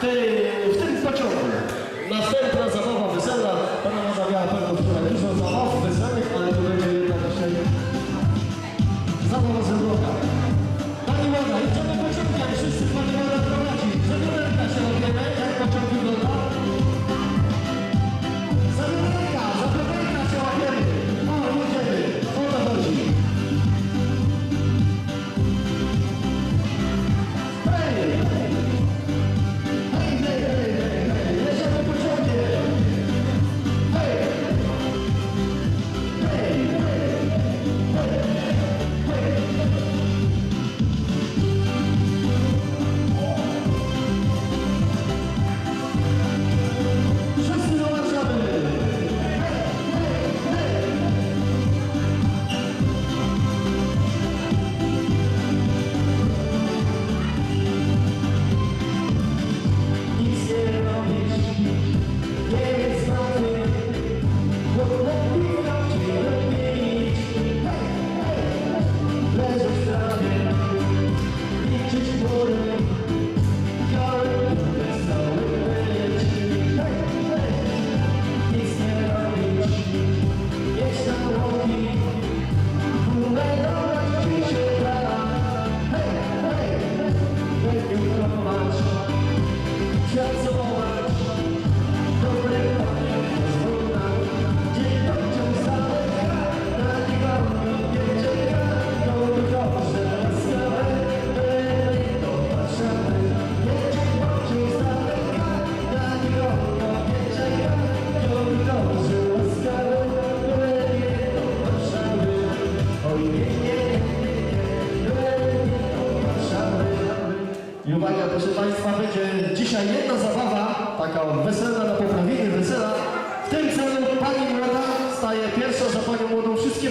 w, tej, tym pociągu. Następna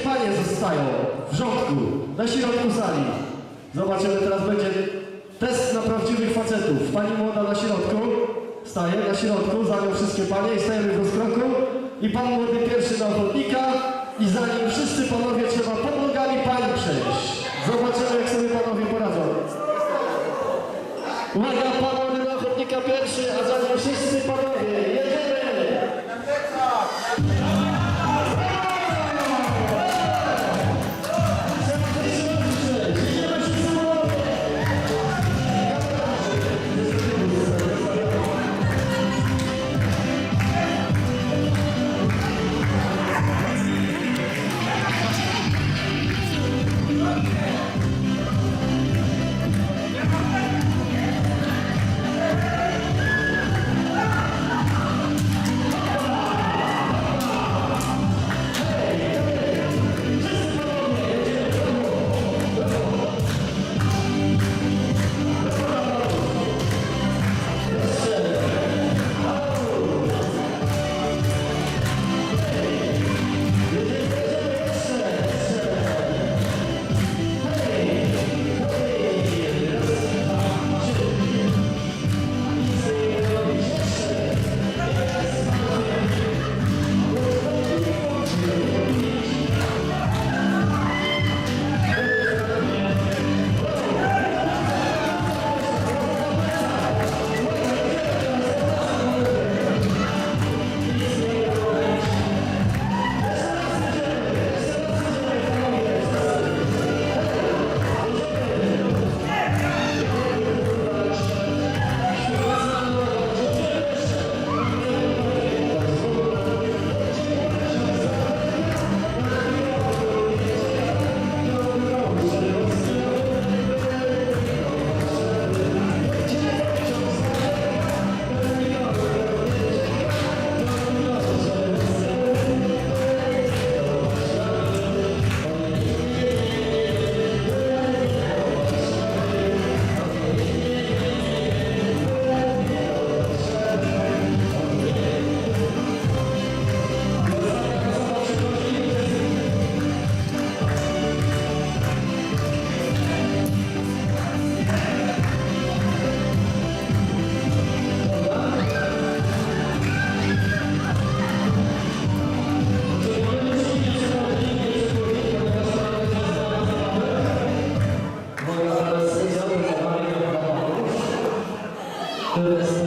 panie zostają w rządku, na środku sali. Zobaczymy, teraz będzie test na prawdziwych facetów. Pani młoda na środku, staje na środku, za nią wszystkie panie i stajemy w rozkroku. I pan młody pierwszy na ochotnika i za nim wszyscy panowie trzeba pod nogami pani przejść. Zobaczymy, jak sobie panowie poradzą. Uwaga, pan młody na ochotnika pierwszy, a za nim wszyscy panowie Good.